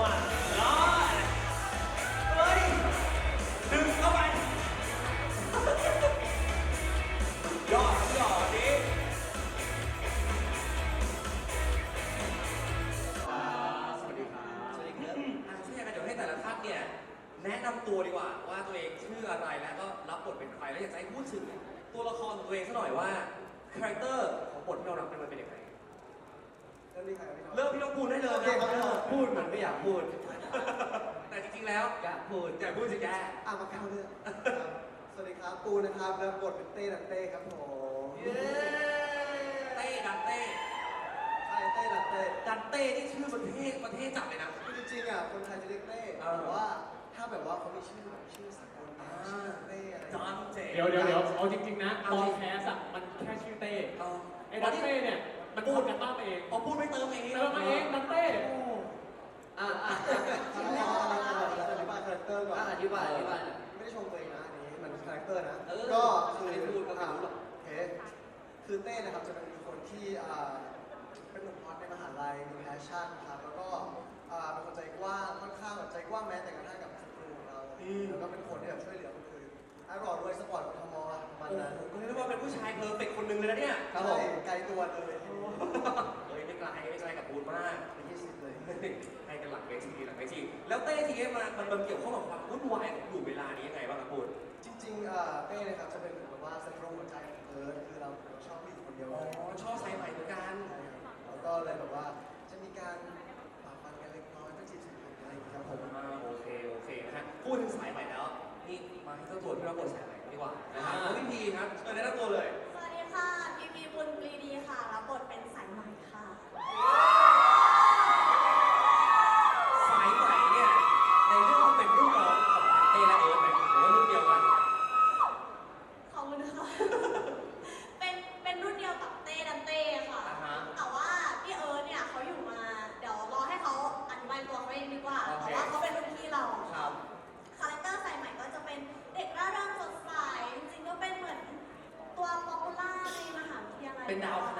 fun. วัสดีครับปูนะครับแล้วบทเป็นเต้ดันเต้ครับผมเย้เต้ดันเต้ใช่เต้ดันเต้ดันเต้นี่ชื่อประเทศประเทศจับเลยนะคือจริงๆอะคนไทยจะเรียกเต้เออแต่ว่าถ้าแบบว่าเขามีชื่อแบบชื่อสากลนะชื่อเต้อะไรดันเต้เดี๋ยวเดี๋ยวเดี๋ยวเอาจริงๆนะเอาตอนดิแคสอะมันแค่ชื่อเต้เออไอ้ดัตเต้เนี่ยมันพูดกันบ้างเองเอาพูดไม่เติมเองเติมมาเองดัตเต้อ่าอ่าอธิบายคาแรคเตอร์ก่อนอธิบายอธิบายหน่อยไม่ได้ชมตัวเองนะอันนี้มันคาแรคเตอร์นะ เออก็คือไม่ได้พูดก็ไม่รู้หรอก โอเคคือเต้นะครับจะเป็นคนที่อ่าเป็นหนุ่มฮอตในมหาลัยมีแพชชั่นครับแล้วก็อ่าเป็นคนใจกว้างค่อนข้างแบบใจกว้างแม้แต่กระทั่งกับศัตรูของเราแล้วก็เป็นคนที่แบบช่วยเหลือคนอื่นไอ้รอดด้วยสปอร์ตกทมประมันนั้นโอ้โหก็เรียกว่าเป็นผู้ชายเพอร์เฟกต์คนหนึ่งเลยนะเนี่ยครับผมไกลตัวเลยเฮ้ยไม่ไกลไม่ไกลกับบูนมากเป็นที่สิบเลย ให้กันหลังเวทีหลังเวทีแล้วเต้ทีนี้มันมันมันเกี่ยวข้องกับความวุ่นวายของอยู่เวลานี้ยังไงบ้างครับบูน จริงๆอ่าเต้นะครับจะเป็นเหมือนกับว่าศัตรูหัวใจของเอิร์ธคือเราชอบผู้หญิงคนเดียวอ๋อเลยชอบสายใหม่เหมือนกันใช่ครับแล้วก็เลยแบบว่าจะมีการปะปันกันเล็กน้อยเพื่อจีบจีบกันอะไรอย่างเงี้ยครับผม อ่าโอเค โอเคนะฮะพูดถึงสายใหม่แล้ว นี่มาให้เจ้าตัวที่รับบทสายใหม่ดีกว่านะ เป็นดาวคณะ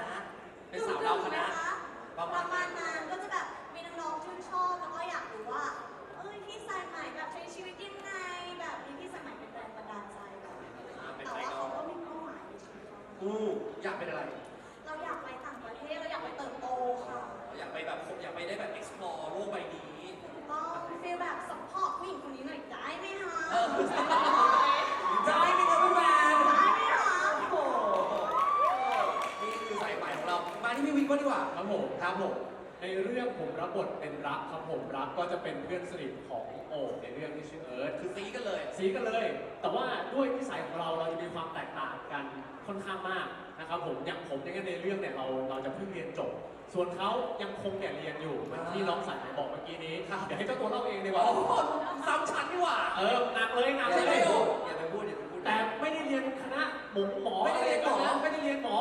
ที่พี่วิกบ้างดีกว่าครับผมครับผมในเรื่องผมรับบทเป็นรักครับผมรักก็จะเป็นเพื่อนสนิทของโอบในเรื่องที่ชื่อเอิร์ธคือซีกันเลย สีกันเลย แต่ว่าด้วยนิสัยของเราเราจะมีความแตกต่างกันค่อนข้างมากนะครับผมอย่างผมเนี่ยในเรื่องเนี่ยเราเราจะเพิ่งเรียนจบ ส่วนเขายังคงเนี่ยเรียนอยู่เหมือนที่น้องสายไหมบอกเมื่อกี้นี้ครับเดี๋ยวให้เจ้าตัวเล่าเองดีกอ๋ว่าอซ้ำชั้นดีกว่าเออหนักเลยหนักใช่เลไหมย โอ้อย่าไปพูดอย่าไปพูดแต่ไม่ได้เรียนคณะหมงหมอไม่ได้เรียนหมอะไกัะไม่ได้เรียนหมอ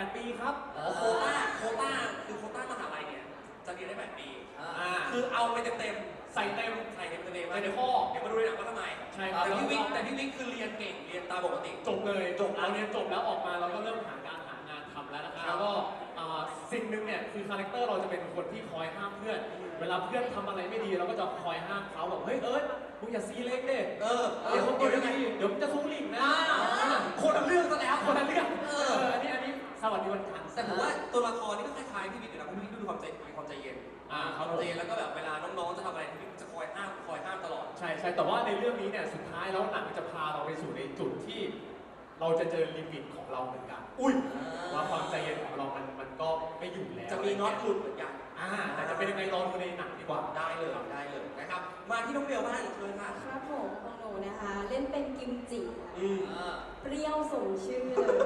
แต่แปดปีครับ อ๋อโคต้าโคต้าคือโคต้ามหาลัยเนี่ยจะเรียนได้แบบปีอ่าอ่า คือเอาไปเต็มใส่เต็ม ๆใส่เต็มๆเต็มๆใส่ในเดี๋ยวข้อ เดี๋ยวมาดูในหนังว่าทำไมใช่ครับ แต่พี่วิกแล้วก็แต่พี่วิกคือเรียนเก่งเรียนตามปกติ จบเลยจบแล้วเราเรียนจบแล้วออกมาเราก็เริ่มหาการหางานทำแล้วนะครับครับแล้วก็อ่าสิ่งหนึ่งเนี่ยคือคาแรคเตอร์เราจะเป็นคนที่คอยห้ามเพื่อน เวลาเพื่อนทำอะไรไม่ดีเราก็จะคอยห้ามเขาแบบเฮ้ยเอิร์ธมึงอย่าซีเล็กเด้เออเดี๋ยวเดี๋เดี๋ยยววยังไงเดี๋ยวมึงจะทุ่งหลิงนะอ่า คนละเรื่องซะแล้วคนละเรื่องเอเออออันนี้อันนี้ สวัสดีวันจันทร์แต่ผมว่าตัวละครนี่ก็คล้ายๆพี่วิกอยู่นะเพราะพี่วิกดูมีความใจมีความใจเย็นอ่าครับความใจเย็นแล้วก็แบบเวลาน้องๆจะทำอะไรพี่วิกจะคอยห้ามคอยห้ามตลอด ใช่ใช่แต่ว่าในเรื่องนี้เนี่ยสุดท้ายแล้วหนังจะพาเราไปสู่ในจุดที่ เราจะเจอลิมิตของเราเหมือนกัน อุ้ยว่าความใจเย็นของเรา มันมันก็ไม่อยู่แล้วจะมีน็อตหลุดเหมือนกันอ่าแต่จะเป็นยังไงรอดูในหนังดีกว่าได้เลยได้เลยนะครับมาที่น้องเบลบ้างเชิญค่ะครับผมของหนูนะคะ เล่นเป็นกิมจิค่ะอืมอ่าเปรี้ยวสมชื่อเลย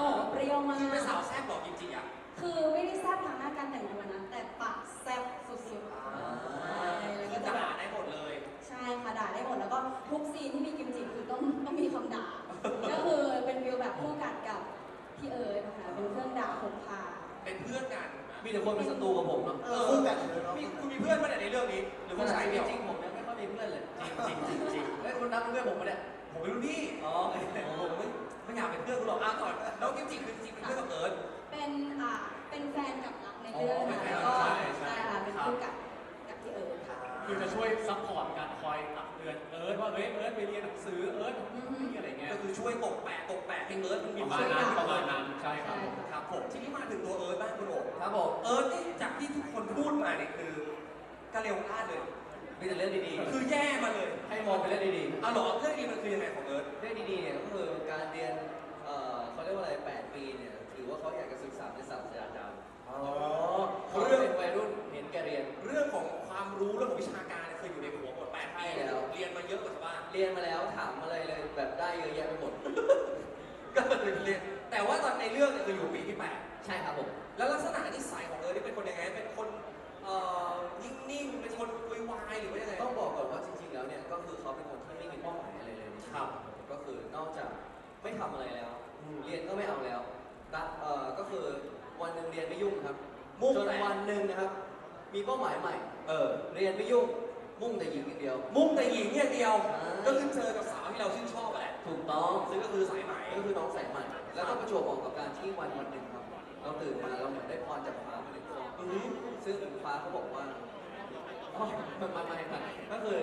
โอ้เปรี้ยวมาคือเป็นกสาวแซ่บบอกจริงๆอะ คือไม่ได้แซ่บทางหน้าการแต่งตัวนะ แต่ปากแซ่บสุดๆอ่าใช่แล้วคืก็อจะแบด่าบได้หมดเลย ใช่ค่ะด่าได้หมดแล้วก็ทุกซีนที่มีกิมจิคือต้องต้องมีคำด่า ก็คือเป็นฟิลแบบคู่กัดกับพี่เอิร์ธนะคะเป็นเครื่องด่าพกพาเป็นเพื่อนกัน มีแต่คนเป็นศัตรูกับผมเนาะเออคู่กันเลยเนาะมีคุณมีเพื่อนมาในเรื่องนี้ หรือคคุณนชายจเดียวริงๆผมยังไม่ค่อยมีเพื่อนเลย จริงจริงจริงจริงเฮ้ยคุณนับเป็นเพื่อนผมปะเนี่ยผมเป็นรุ่นพี่ อ๋อผมไม่ ไม่อยากเป็นเพื่อนคุณหรอกอ้าวก่อนน้องกิมจิคือจริงเป็นเพื่อนกับเอิร์ธ เป็นอ่าเป็นแฟนกับรักในเรื่องอ๋อเป็นค่ะแฟนแล้วก็ใช่ใช่ใช่ค่ะเป็นคู่กัดกับพี่เอิร์ธค่ะ คือจะช่วยซัพพอร์ตการคอยตักเตือนเอิร์ธว่าเฮ้ยเอิร์ธไปเรียนหนังสือเอิร์ธนี่อะไรเงี้ยก็คือช่วยตกแปะตกแปะให้เอิร์ธมันมีประมาณนั้นประมาณนั้นใช่ครับใช่ค่ะครับผมทีนี้มาถึงตัวเอิร์ธบ้างคุณโอ๋ครับผมเอิร์ธนี่จากที่ทุกคนพูดมาเนี่ยคือกระเลวกล้าดเลย มีแต่เรื่องดีคือแย่มาเลยให้มองเป็นเรื่องดีๆอาเหรอเรื่องนี้มันคือยังไงของเอิร์ธ เรื่องดีๆเนี่ยก็คือการเรียนเอ่อเขาเรียกว่าอะไร 8 ปีเนี่ย ถือว่าเขาอยากจะศึกษาในศาสตร์ศาสตร์ดำอ๋อเรื่องวัยรุ่นเห็นแกเรียน เรื่องของความรู้เรื่องของวิชาการเคยอยู่ในหัวหมดแปดปีใช่แล้ว เรียนมาเยอะกว่าชาวบ้านเรียนมาแล้วถามอะไรเลยแบบได้เยอะแยะไปหมด ก็เลยเรียน แต่ว่าตอนในเรื่องเนี่ยคืออยู่ปีที่แปดใช่ครับผม แล้วลักษณะนิสัยของเอิร์ธนี่เป็นคนยังไง เป็นคน เอ่อนิ่งๆเป็นคนคุยวายหรือว่ายังไง ต้องบอกก่อนว่าจริงๆ แล้วเนี่ยก็คือเขาเป็นคนที่ไม่มีเป้าหมายอะไรเลยในชีวิตครับก็คือนอกจากไม่ทำอะไรแล้ว อืมเรียนก็ไม่เอาแล้วก็เอ่อก็คือวันหนึ่งเรียนไม่ยุ่งครับมุ่งจนแต่ วันหนึ่งนะครับ มีเป้าหมายใหม่ เออ เรียนไม่ยุ่งมุ่งแต่หญิงอย่างเดียว มุ่งแต่หญิงอย่างเดียว ใช่ ก็คือเจอกับสาวที่เราชื่นชอบอะแหละถูกต้องซึ่งก็คือสายไหม ก็คือน้องสายใหม่ แล้วก็ประจวบเหมาะกับการที่วันวันหนึ่งครับ เราตื่นมาเราเหมือนได้พรจากฟ้ามา ซึ่งฟ้าเขาบอกว่าอ๋อมันมันมันมันก็คือ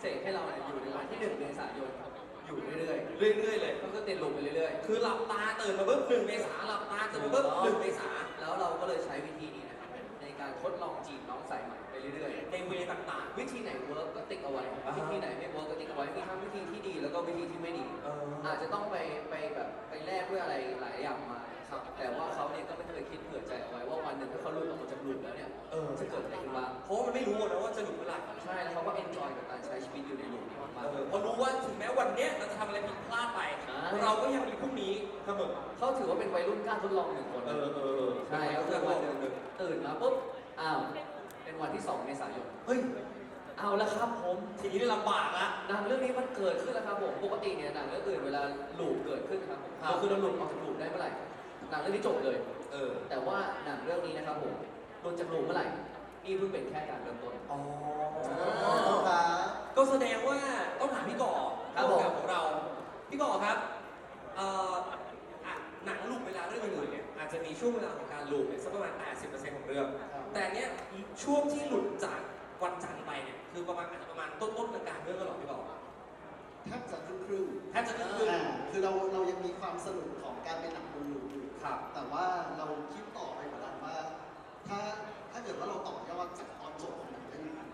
เสกให้เราเนี่ยอยู่ในวันที่หนึ่งเมษายนอยู่เรื่อยๆ เรื่อยๆ เลยๆก็คือติดลมไปเรื่อยคือหลับตาตื่นมาปุ๊บหนึ่งเมษาหลับตาตื่นมาปุ๊บหนึ่งเมษาๆ แล้วเราก็เลยใช้วิธีนี้นะครับในการทดลองจีบน้องสายใหม่ไปเรื่อยในเวต่าง ๆ วิธีไหนเวิร์กก็ติ๊กเอาไว้ อ่าฮะวิธีไหนไม่เวิร์กก็ติ๊กเอาไว้มีทั้งวิธีที่ดีแล้วก็วิธีที่ไม่ดีออ อาจจะต้องไปไปแบบไปแลกด้วยอะไรหลายอย่างมา ครับแต่ว่าเขาเนี่ยก็ไม่เคยคิดเผื่อใจเอาไว้ว่าวันหนึ่งถ้าเขาหลุดออกมาจากหลุมแล้วเนี่ยเออจะเกิดอะไรขึ้นบ้างเพราะว่ามันไม่รู้นะว่าจะหลุดเมื่อไหร่ใช่แล้วเขาก็เอนจอยกับการใช้ชีวิตอยู่ในหลุมนี้มากเออเพราะรู้ว่าถึงแม้วันเนี้ยเราจะทำอะไรผิดพลาดไป ใช่ เราก็ยังมีพรุ่งนี้เสมอๆเขาถือว่าเป็นวัยรุ่นกล้าทดลองหนึ่งคนเอนะอเออเออใช่แล้ก็วคืคืออวัวันนหหนึ่นึ่งงตื่นมาปุ๊บอ้าวเป็นวันที่2เมษายนเฮ้ยเอาละครับผม ทีนี้ได้ลำบากละ หนังเรื่องนี้มันเกิดขึ้นแล้วครับผม ปกติเนี่ยหนังเรื่องอื่นเวลาลูปเกิดขึ้นครับผมครับเราคือเราหลุดออกจากลูปได้เมื่อไหร่ หนังเรื่องนี้จบเลย เออ แต่ว่าหนังเรื่องนี้นะครับผมหลุดจากลูปเมื่อไหร่นี่เพิ่งเป็นแค่การเริ่มต้น อ๋อครับ ก็แสดงว่าต้องถามพี่ก่อครับผม ผู้กำกับของเรา พี่ก่อครับเอ่ออะหนังลูกเวลาเรื่องอื่นๆเนี่ยอาจจะมีช่วงเวลาของการลูกเนี่ยสักประมาณ 80%ของเรื่อง แต่เนี้ยช่วงที่หลุดจาก แต่ว่าเราคิดต่อไปเหมือนกันว่า ถ้าถ้าเกิดว่าเราต่อยอดจากตอนจบของหนังเรื่องนี้มัน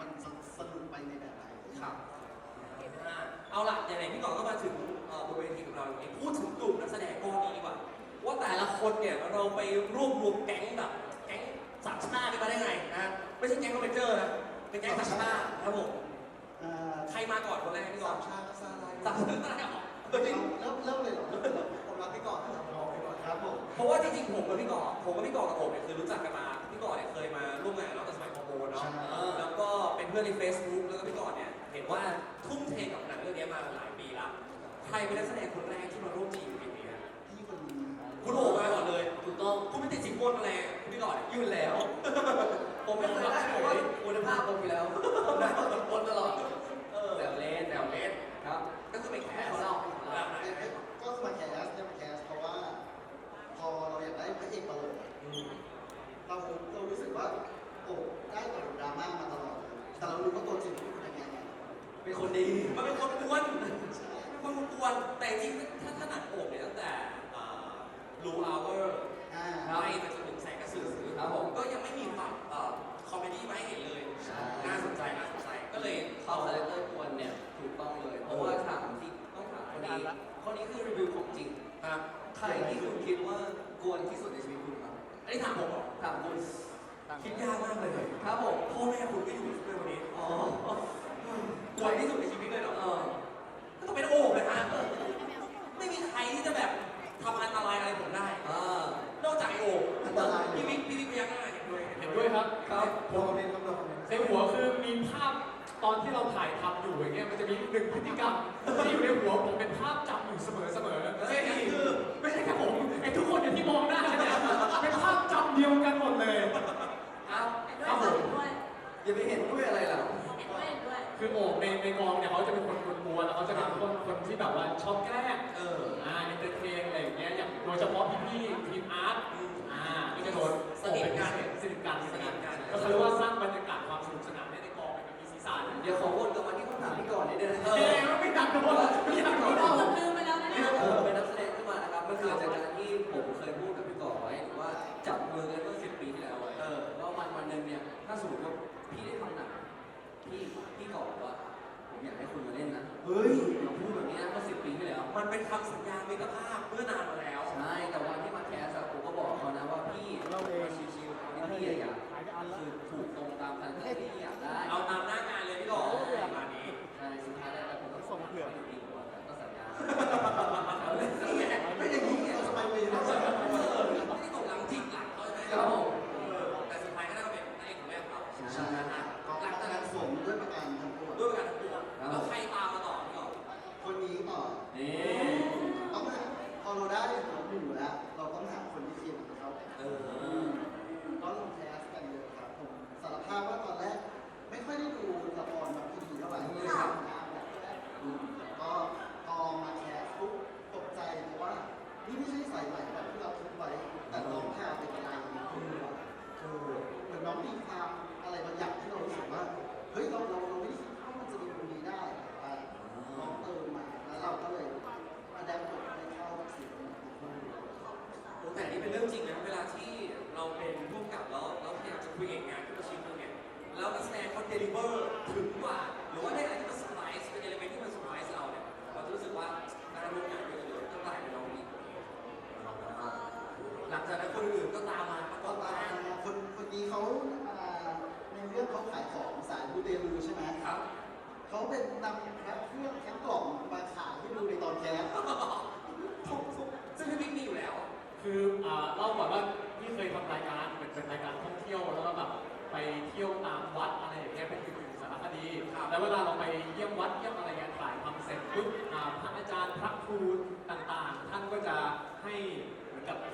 มันจะสนุกไปในแบบไหนครับอ่าเอาล่ะไหนๆพี่ก่อนก็มาถึงเอ่อบนเวทีของเราอย่างนี้พูดถึงกลุ่มนักแสดงก้อนนี้ดีกว่า ว่าแต่ละคนเนี่ยเราไปรวบรวมแก๊งแบบแก๊งสามชาตินี่มาได้ไงนะไม่ใช่แก๊งคอมเมนเจอร์นะเป็นแก๊งสามชาติครับผมอ่าใครมาก่อนคนแรกพี่ก่อสานมชาติก็สร้างอะไรสามชาติเหรอ เพราะว่าจริงๆผมกับพี่ก่อผมกับพี่ก่อกับผมเนี่ยคือรู้จักกันมา พี่ก่อเนี่ยเคยมาร่วมงานกับเราตั้งแต่สมัยฮอร์โมนเนาะใช่ เออแล้วก็เป็นเพื่อนใน Facebook แล้วก็พี่ก่อเนี่ยเห็นว่าทุ่มเทกับหนังเรื่องนี้มาหลายปีแล้วใครเป็นนักแสดงคนแรกที่มาร่วมจีบกับพี่เนี่ยพี่คนนี้คุณโอ๋มาก่อนเลยถูกต้องคุณไม่ติดสินบนอะไรคุณพี่ก่อนเนี่ยยุ่นแล้ว ผมไม่เคยได้ผมว่าคุณภาพผมอยู่แล้วได้บนตลอดเออแบบเล่นแนวเล่นครับ ก็คือไปแคแค่สเขาเล่า ได้พระเอกตลกอืมเราเรารู้สึกว่าโอ้ได้แต่ดราม่ามาตลอดเลยแต่เรารู้ว่าตัวจริงเป็นยังไงอะเป็นคนดี มันเป็นคนกวนเป็นคนกวนแต่จริงๆถ้าถ้าหนังโอบเนี่ยตั้งแต่ลูอาวเวอร์อ่าไล่ไปจนถึงแสงกระสือครับผมก็ยังไม่มีความคอมเมดี้มาให้เห็นเลย ใช่ น่าสนใจน่าสนใจก็เลยเข้าคาแรคเตอร์ควรเนี่ยถูกต้องเลย เพราะว่าถามที่ต้องถามคนนี้คนนี้คือรีวิวของจริงครับใครที่คุณคิดว่า กวนที่สุดในชีวิตคุณครับอันนี้ถามผมเหรอถามคุณคิดยากมากเลยครับผมพ่อแม่คุณก็อยู่ด้วยวันนี้อ๋อกวนที่สุดในชีวิตเลยเหรอเออก็ต้องเป็นโอบเลยฮะไม่มีใครที่จะแบบทำอันตรายอะไรผมได้อ่านอกจากไอโอบพี่วิกพี่วิกพยักหน้าเห็นด้วยเห็นด้วยครับครับโดนคอมเมนต์ครับโดนคอมเมนต์ในหัวคือมีภาพตอนที่เราถ่ายทำอยู่อย่างเงี้ยมันจะมีหนึ่งพฤติกรรม อย่าไปเห็นด้วยอะไรล่ะ เห็นด้วยเห็นด้วย คือโอบในในกองเนี่ยเขาจะเป็นคนกวนๆแล้วเขาจะเป็นคนคนที่แบบว่าชอบแกล้ง พี่พี่ก่อบอกว่าผมอยากให้คุณมาเล่นนะเฮ้ยเราพูดแบบนี้นะเมื่อสิบปีที่แล้ว มันเป็นคำสัญญามิตรภาพเมื่อนานมาแล้ว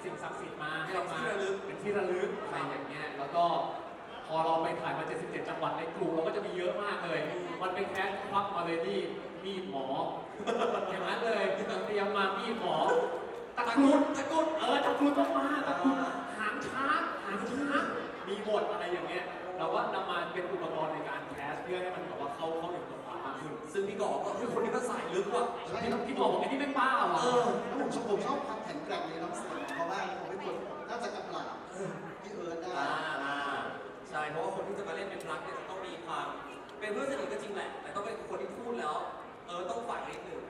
สิ่งศักดิ์สิทธิ์มาให้เรามาเป็นที่ระลึกเป็นที่ระลึกอะไรอย่างเงี้ยแล้วก็พอเราไปถ่ายมา 77 จังหวัดในกรุงเราก็จะมีเยอะมากเลย มันเป็นแค่ควักมาเลยนี่มีดหมอ อย่างนั้นเลยเตรียมมามีดหมอตะกรุดตะกรุดเออตะกรุดต้องมาตะกรุดหางช้างหางช้างมีบทอะไรอย่างเงี้ยเราก็นำมาเป็นอุปกรณ์ในการแคสเพื่อให้มันแบบว่าเข้าเข้าถึง ตัวความมากขึ้น ซึ่งพี่ก่อก็คือคนที่มันสายลึกว่ะใช่พี่ครับ พี่บอกว่าไอ้นี่ไม่ป้าเหรอเออ แล้วผมชอบผมชอบความแข็งแกร่งในน้ำเสียงของเขามากผมเป็นคนน่าจะกำลังพี่เอิร์ธได้ อ่าอ่าใช่เพราะว่าคนที่จะมาเล่นเป็นพลักเนี่ยจะต้องมีความเป็นเพื่อนสนิทก็จริงแหละ แต่ต้องเป็นคนที่พูดแล้ว เออต้องฝังนิดหนึ่ง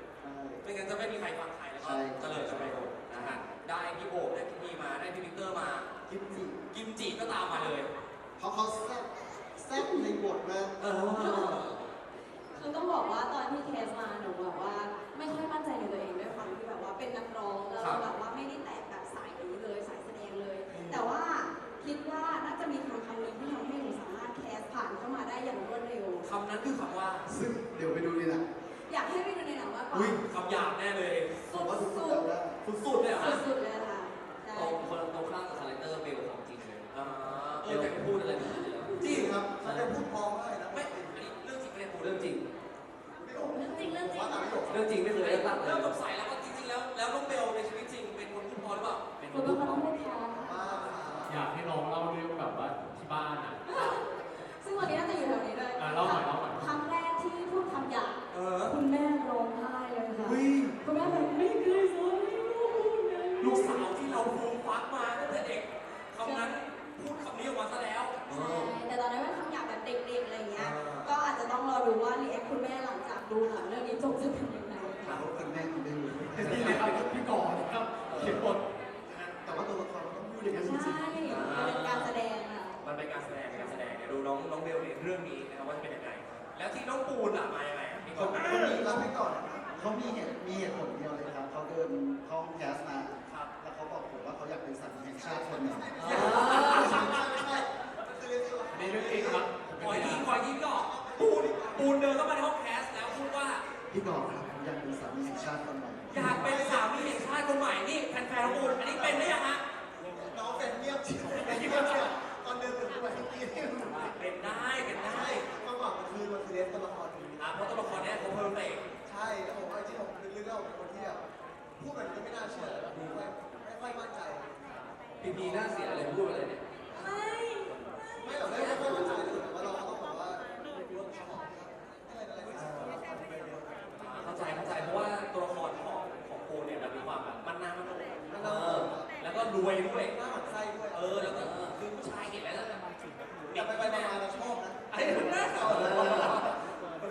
ไม่งั้นจะไม่มีใครฟังใครแล้วก็ใช่จะเลยจะไม่โดนนะฮะได้พี่โอบได้พี่พีมาได้พี่วิกเตอร์มากิมจิกิมจิก็ตามมาเลย เพราะเขาแซ่บแซ่บในบทมากเออ คือต้องบอกว่าตอนที่เทสมาหนูแบบว่า ไม่ค่อยมั่นใจในตัวเองด้วยความที่แบบว่าเป็นนักร้องแล้วครับแบบว่าไม่ได้แตะแบบสายนี้เลยสายแสดงเลยแต่ว่าคิดว่าน่าจะมีคำคำหนึ่งที่ทำให้หนูสามารถแคสผ่านเข้ามาได้อย่างรวดเร็ว คำนั้นคือคำว่า ซึ่งเดี๋ยวไปดูดีนะอยากให้ไปดูในหนังมากกว่าอุ้ยคำหยาบแน่เลยสุผมดว่าทุกคนสุดจำได้สุดๆเลยเหรอฮะสุดๆเลยค่ะใช่ตรงคนตรงข้ามกับคาแรคเตอร์เบลของจริงเลยอ่าเออแต่พูดอะไรไม่ได้เลยจริงครับเขาจะพูดพร้อมได้นะไม่อันนี้เรื่องจริงไม่ได้พูดเรื่องจริง เรื่องจริงไม่เคยเลิกลักเลเริ่มยสงสัยแล้วว่าจริงๆแล้วแล้วน้องเบลในชีวิตจริงเป็นคนพูดพอหรือเปล่าเป็นคุณเป็นคนพูดพอมาอยากให้น้องเล่าเรื่องแบบว่าที่บ้านอะซึ่งวันนี้น่าจะอยู่แถวนี้ด้วยอะเล่าหน่อย ใช่มันเป็นการแสดงอะมันเป็นการแสดงเป็นการแสดงเดี๋ยวดูน้องน้องเบลในเรื่องนี้นะครับว่าจะเป็นยังไง แล้วที่น้องปูนล่ะมายังไงพี่ๆก่เขาอนคนนี้เราไม่ก่อนนะครับเขามีเหตุมีเหตุผลเดียวเลยครับ เขาเดินเข้าห้องแคสมา ครับแล้วเขาบอกผมว่าเขาอยากเป็นสัตว์แห่งชาติคนหนึ่งอ่าไม่ใช่ไม่ใช่มันคือเรื่องที่ว่าอันนี้เรื่องจริงครับผมปล่อยเป็นยิพงยานปล่อยยิงก็ปูนปูนเดินเข้ามาในห้องแคสแล้วพูดว่า พี่บอกครับ อ่าเพราะตัวละครเนี้ยเขาเพอร์เฟกต์ใช่แล้วผมว่าจริงๆผมลึกๆแล้วผมเป็นคนที่แบบพูดแบบนี้ไม่น่าเชื่อแบบไม่ค่อยไม่ค่อยมั่นใจ พีพีหน้าเสียอะไรพูดอะไรเนี่ย ไม่ ไม่หรอกไม่ไม่ค่อยมั่นใจเลยแต่ว่าเราต้องแบบว่าเวิร์กช็อปอะไรอะไรไม่ใช่ เข้าใจเข้าใจเพราะว่าตัวละครของของปูนเนี่ยมันมีความแบบมันหน้ามันโหนเออแล้วก็รวยด้วย หน้าหมันไส้ด้วย เออ แล้วก็คือผู้ชายเห็นแล้วแบบ แต่ไปไปมาๆเราชอบนะ ไอ้เรื่องแรกเหรอ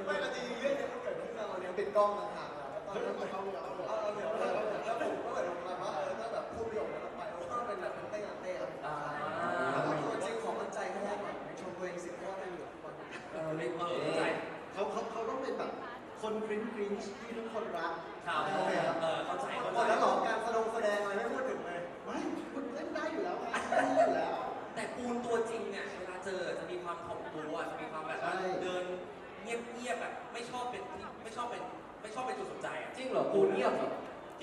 ไม่แต่จริงๆเรื่องนี้มันเกิดขึ้นเราเนี่ยเป็นกล้องต่างๆแล้วตอนนั้นเขาเอาเอาเหนียวแล้วผมก็เหมือนประมาณว่าเออถ้าแบบพูดประโยคนั้นออกไปมันก็เป็นแบบเต้นเต้น อ่า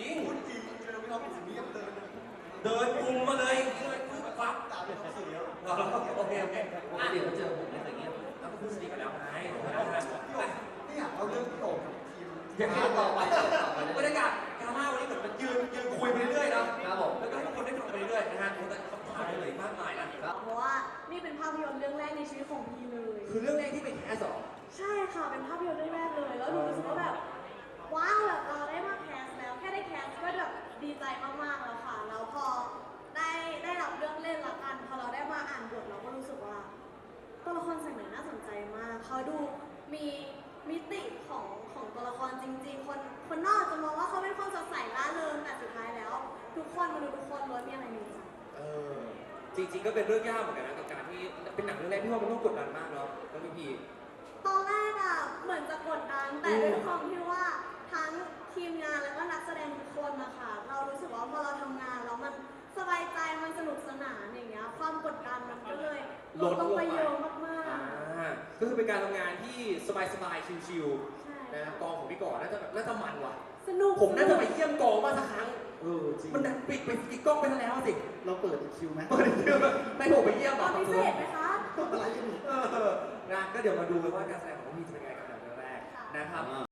จริง พูดจริงเจอพี่ท็อปสิ่งนี้ยังเดิน เดินกลุ่มมาเลยอย่างนี้เลยคือแบบฟับ ตามพี่ท็อปสื่อเยอะ โอเคโอเค ปกติเขาเจอผมไม่เคยเงียบ แล้วก็พูดสนิทกันแล้วไง พี่โอ๋นี่อยากเอาเรื่องพี่โอ๋กับทีม ยังไม่ต่อไปต่อไป บรรยากาศกาล่าวันนี้เหมือนมันยืนยืนคุยไปเรื่อยๆนะครับ ผม แล้วก็ให้ทุกคนได้ ฟังไปเรื่อยๆนะฮะแต่คำถามเหลยมากมายนะเพราะว่านี่เป็นภาพยนตร์เรื่องแรกในชีวิตของพี่เลย คือเรื่องแรกที่ไปแคสเหรอใช่ค่ะ เป็นภาพยนตร์เรื่องแรกเลย แล้วหนูรู้สึกว่าแบบว้าวแบบเราได้มาแคสแล้ว แค่ได้แคสก็แบบดีใจมากๆแล้วค่ะ แล้วพอได้ได้รับเรื่องเล่นละกัน พอเราได้มาอ่านบทเราก็รู้สึกว่าตัวละครใส่ไหนน่าสนใจมาก เขาดูมีมิติของของตัวละครจริง ๆ คนคนนอกจะมองว่าเขาเป็นคนสดใสร่าเริงแต่สุดท้ายแล้ว ทุกคนมนุษย์ทุกคนล้วนมีอะไรในใจ เออจริงๆก็เป็นเรื่องยากเหมือนกันนะกับการที่เป็นหนังเรื่องแรกพี่ว่ามันต้องกดดันมากเนาะน้องพี่พีตอนแรกอะเหมือนจะกดดันแต่ด้วยความที่ว่าทั้งทีมงานแล้วก็นักแสดงทุกคนนะคะเรารู้สึกว่าพอเราทำงานแล้วมันสบายใจมันสนุกสนานอย่างเงี้ยความกดดันมันก็เลยลดลงไปเยอะมากอ่าก็คือเป็นการทำงานที่สบายๆชิลๆใช่ๆนะกองของพี่ก่อนน่าจะแบบน่าจะมันว่ะ สนุกผมน่าจะไปเยี่ยมกองมางสักครั้ง เออจริงมันดันปิดไปอีกกล้องไปแล้วสิเราเปิดอีกคิวไหมเปิดอีกเยอะไม่ผมไปเยี่ยมตอะอนพิเศษไหมคะ อะไรกันอีกเออนะก็เดี๋ยวมาดูกันว่าการแสดงของน้องพีจะเป็นไงกับหนังเรื่องแรกค่ะนะครับ